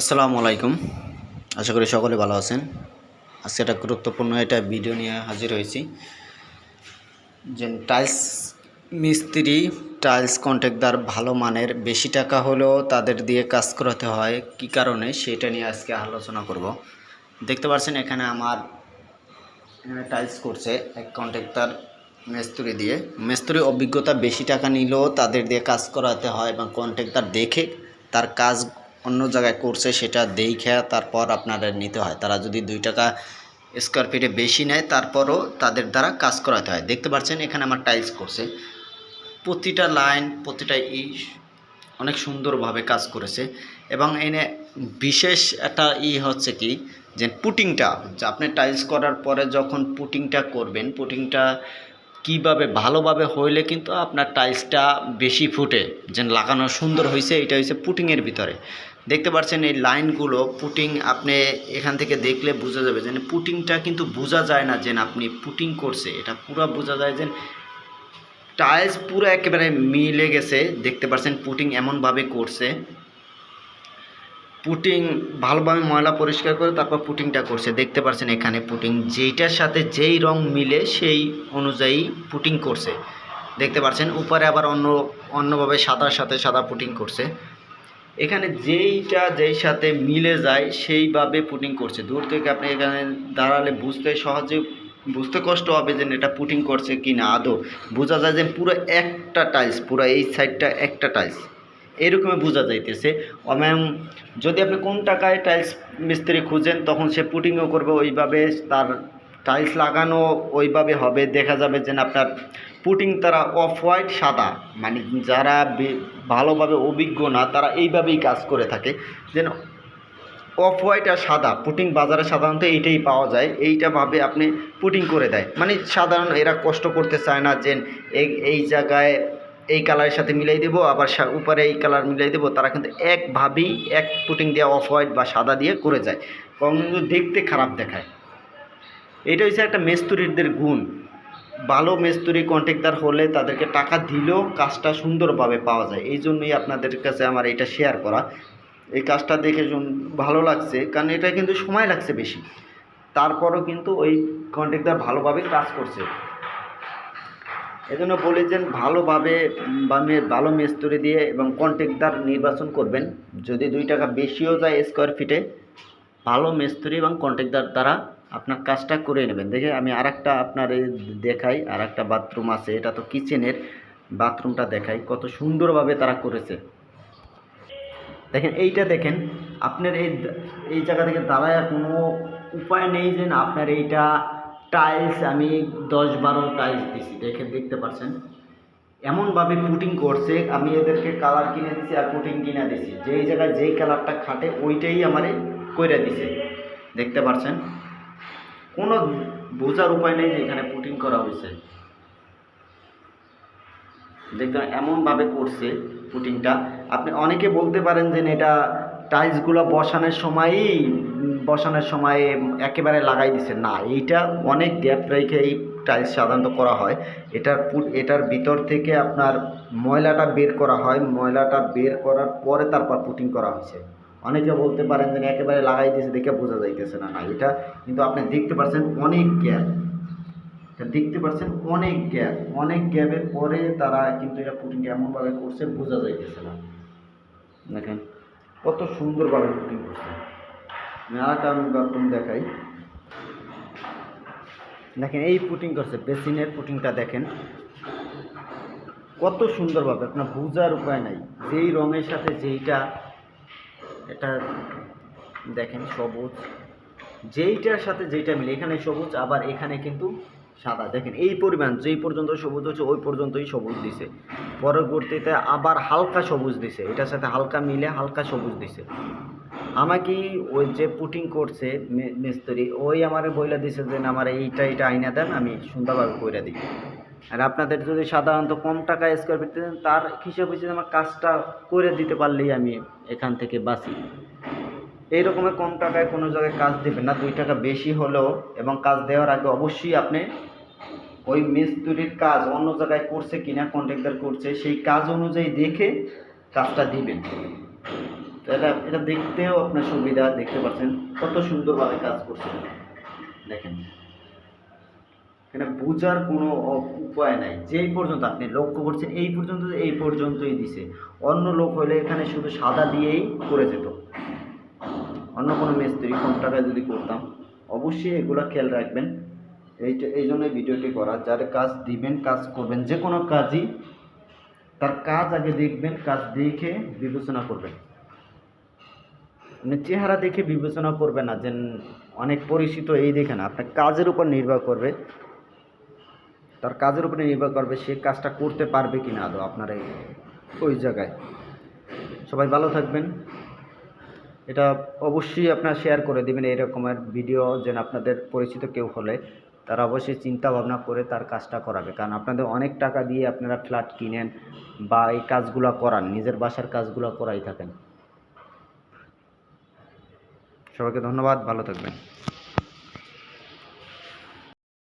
আসসালামু আলাইকুম। আশা করি সকলে ভালো আছেন। আজকে একটা গুরুত্বপূর্ণ একটা ভিডিও নিয়ে হাজির হয়েছি। যে টাইলস মিস্ত্রি, টাইলস কন্ট্রাক্টদার ভালো মানের বেশি টাকা হলেও তাদের দিয়ে কাজ করাতে হয়, কি কারণে সেটা নিয়ে আজকে আলোচনা করব। দেখতে পাচ্ছেন এখানে আমার এখানে টাইলস করছে এক কন্ট্রাক্টর মিস্ত্রি দিয়ে। মিস্ত্রি অভিজ্ঞতা বেশি টাকা নিলেও তাদের দিয়ে কাজ করাতে হয় এবং কন্ট্রাক্টর দেখে তার কাজ অন্য জায়গায় করছে, সেটা দেখে তারপর আপনাদের নিতে হয়। তারা যদি দুই টাকা স্কোয়ার ফিটে বেশি নেয়, তারপরও তাদের দ্বারা কাজ করাতে হয়। দেখতে পাচ্ছেন, এখানে আমার টাইলস করছে। প্রতিটা লাইন প্রতিটা ই অনেক সুন্দরভাবে কাজ করেছে। এবং এনে বিশেষ একটা ই হচ্ছে কি, যে পুটিংটা, যে আপনি টাইলস করার পরে যখন পুটিংটা করবেন, পুটিংটা কীভাবে ভালোভাবে হইলে কিন্তু আপনার টাইলসটা বেশি ফুটে, যে লাগানো সুন্দর হয়েছে এটা হচ্ছে পুটিংয়ের ভিতরে। দেখতে পাচ্ছেন এই লাইনগুলো পুটিং আপনি এখান থেকে দেখলে বোঝা যাবে যে পুটিংটা কিন্তু বোঝা যায় না যে আপনি পুটিং করছে। এটা পুরো বোঝা যায় যে টাইলস পুরো একেবারে মিলে গেছে। দেখতে পাচ্ছেন পুটিং এমনভাবে করছে। পুটিং ভালোভাবে ময়লা পরিষ্কার করে তারপর পুটিংটা করছে। দেখতে পাচ্ছেন এখানে পুটিং যেইটার সাথে যেই রং মিলে সেই অনুযায়ী পুটিং করছে। দেখতে পাচ্ছেন উপরে আবার অন্য, অন্যভাবে সাদার সাথে সাদা পুটিং করছে। এখানে যেইটা, যেই সাথে মিলে যায়, সেইভাবে পুটিং করছে। দূর থেকে আপনি এখানে দাঁড়ালে বুঝতে সহজে, বুঝতে কষ্ট হবে যে এটা পুটিং করছে কি না আদৌ। বোঝা যায় যে পুরো একটা টাইলস পুরো এই সাইডটা একটা টাইলস এরকমই বোঝা যাইতেছে। ম্যাম যদি আপনি কম টাকায় টাইলস মিস্ত্রি খুঁজেন, তখন সে পুটিংও করবে। ওইভাবে তার টাইলস লাগানো ওইভাবে হবে। দেখা যাবে যে আপনার পুটিং তারা অফ হোয়াইট, সাদা। মানে যারা ভালোভাবে অভিজ্ঞ না, তারা এইভাবেই কাজ করে থাকে। যেন অফ হোয়াইট আর সাদা, পুটিং বাজারে সাধারণত এইটাই পাওয়া যায়। এইটা ভাবে আপনি পুটিং করে দেয়। মানে সাধারণ এরা কষ্ট করতে চায় না যে, এই জায়গায় এই কালারের সাথে মিলাই দেবো, আবার উপরে এই কালার মিলাই দেবো। তারা কিন্তু একভাবেই এক পুটিং দিয়ে অফ হোয়াইট বা সাদা দিয়ে করে যায়। কখন কিন্তু দেখতে খারাপ দেখায়। এটা হচ্ছে একটা মেস্তুরিদের গুণ। ভালো মেস্তুরি কন্ট্রাক্টর হলে তাদেরকে টাকা দিলেও কাজটা সুন্দরভাবে পাওয়া যায়। এই জন্যই আপনাদের কাছে আমার এটা শেয়ার করা। এই কাজটা দেখে ভালো লাগছে, কারণ এটা কিন্তু সময় লাগছে বেশি। তারপরও কিন্তু ওই কন্ট্রাক্টর ভালোভাবে কাজ করছে। এজন্য বলি যে ভালোভাবে বা ভালো মেস্তুরি দিয়ে এবং কন্ট্রাক্টর নির্বাচন করবেন। যদি দুই টাকা বেশিও যায় স্কোয়ার ফিটে ভালো মিস্ত্রি এবং কন্ট্রাক্টর দ্বারা আপনার কাজটা করে নেবেন। দেখে আমি আরেকটা আপনার এই দেখাই আর একটা বাথরুম আছে। এটা তো কিচেনের বাথরুমটা দেখাই। কত সুন্দরভাবে তারা করেছে। দেখেন, এইটা দেখেন, আপনার এই এই জায়গা থেকে দাঁড়ায় কোনো উপায় নেই যে আপনার এইটা টাইলস আমি দশ বারো টাইলস দিছি। দেখে দেখতে পাচ্ছেন এমনভাবে পুটিং করছে, আমি এদেরকে কালার কিনে দিছি আর পুটিং কিনে দিছি। যেই জায়গায় যেই কালারটা খাটে, ওইটাই আমারে কইরা দিছে। দেখতে পাচ্ছেন কোনো বোঝার উপায় নেই যে এখানে পুটিং করা হয়েছে। দেখতে এমনভাবে করছে পুটিংটা আপনি অনেকে বলতে পারেন যে এটা টাইলসগুলো বসানোর সময়ই, বসানোর সময় একেবারে লাগাই দিছে। না, এইটা অনেক গ্যাপ রেখে এই টাইলস সাধারণত করা হয়। এটার পুট এটার ভিতর থেকে আপনার ময়লাটা বের করা হয়। ময়লাটা বের করার পরে তারপর পুটিং করা হয়েছে। অনেকে বলতে পারেন যে একেবারে লাগাই দিয়েছে, দেখে বোঝা যাইতেছে না। না, এটা কিন্তু আপনি দেখতে পাচ্ছেন অনেক গ্যাপ দেখতে পাচ্ছেন অনেক গ্যাপ অনেক গ্যাপের পরে তারা কিন্তু এটা পুটিংটা এমনভাবে করছে, বোঝা যাইতেছে না। দেখেন, কত সুন্দরভাবে পুটিং করছে। আমি আর একটা আমি বাথরুম দেখাই। দেখেন, এই পুটিং করছে, বেসিনের পুটিংটা দেখেন। কত সুন্দরভাবে, আপনার বোঝার উপায় নাই। যেই রঙের সাথে যেইটা এটা দেখেন সবুজ। যেইটার সাথে যেইটা মিলে, এখানে সবুজ, আবার এখানে কিন্তু সাদা। দেখেন, এই পরিমাণ, যেই পর্যন্ত সবুজ হচ্ছে, ওই পর্যন্তই সবুজ দিছে। পরবর্তীতে আবার হালকা সবুজ দিছে। এটার সাথে হালকা মিলে হালকা সবুজ দিছে। আমাকে ওই যে পুটিং করছে মিস্ত্রি, ওই আমার বইলা দিছে যে আমার এইটা এইটা আইনা দেন, আমি সুন্দরভাবে কইরা দিই। আর আপনাদের যদি সাধারণত কম টাকা স্কোয়ার ফিট দেন, তার হিসেব হিসেবে আমার কাজটা করে দিতে পারলেই আমি এখান থেকে বাঁচি। এই রকমের কম টাকায় কোনো জায়গায় কাজ দেবেন না। দুই টাকা বেশি হলেও এবং কাজ দেওয়ার আগে অবশ্যই আপনি ওই মিস্ত্রির কাজ অন্য জায়গায় করছে কিনা কন্ট্রাক্টর করছে, সেই কাজ অনুযায়ী দেখে কাজটা দিবেন। এটা এটা দেখতেও আপনার সুবিধা, দেখতে পাচ্ছেন কত সুন্দরভাবে কাজ করছে দেখেন। এখানে বোঝার কোনো উপায় নাই। যেই পর্যন্ত আপনি লক্ষ্য করছেন, এই পর্যন্ত এই পর্যন্তই দিছে। অন্য লোক হলে এখানে শুধু সাদা দিয়েই করে যেত। অন্য কোনো মিস্ত্রি কম টাকায় যদি করতাম, অবশ্যই এগুলো খেয়াল রাখবেন। এই এই জন্যই ভিডিওটি করা। যার কাজ দিবেন, কাজ করবেন, যে কোনো কাজই তার কাজ আগে দেখবেন, কাজ দেখে বিবেচনা করবেন। আপনি চেহারা দেখে বিবেচনা করবেন না যে, অনেক পরিচিত, এই দেখে না আপনার কাজের উপর নির্ভর করবে। তার কাজের উপরে নির্ভর করবে সে কাজটা করতে পারবে কি না আদৌ আপনার এই ওই জায়গায়। সবাই ভালো থাকবেন। এটা অবশ্যই আপনার শেয়ার করে দেবেন এরকমের ভিডিও যেন আপনাদের পরিচিত কেউ হলে। তারা অবশ্যই চিন্তা ভাবনা করে তার কাজটা করাবে। কারণ আপনাদের অনেক টাকা দিয়ে আপনারা ফ্ল্যাট কিনেন বা এই কাজগুলো করান, নিজের বাসার কাজগুলো করাই থাকেন। সবাইকে ধন্যবাদ, ভালো থাকবেন।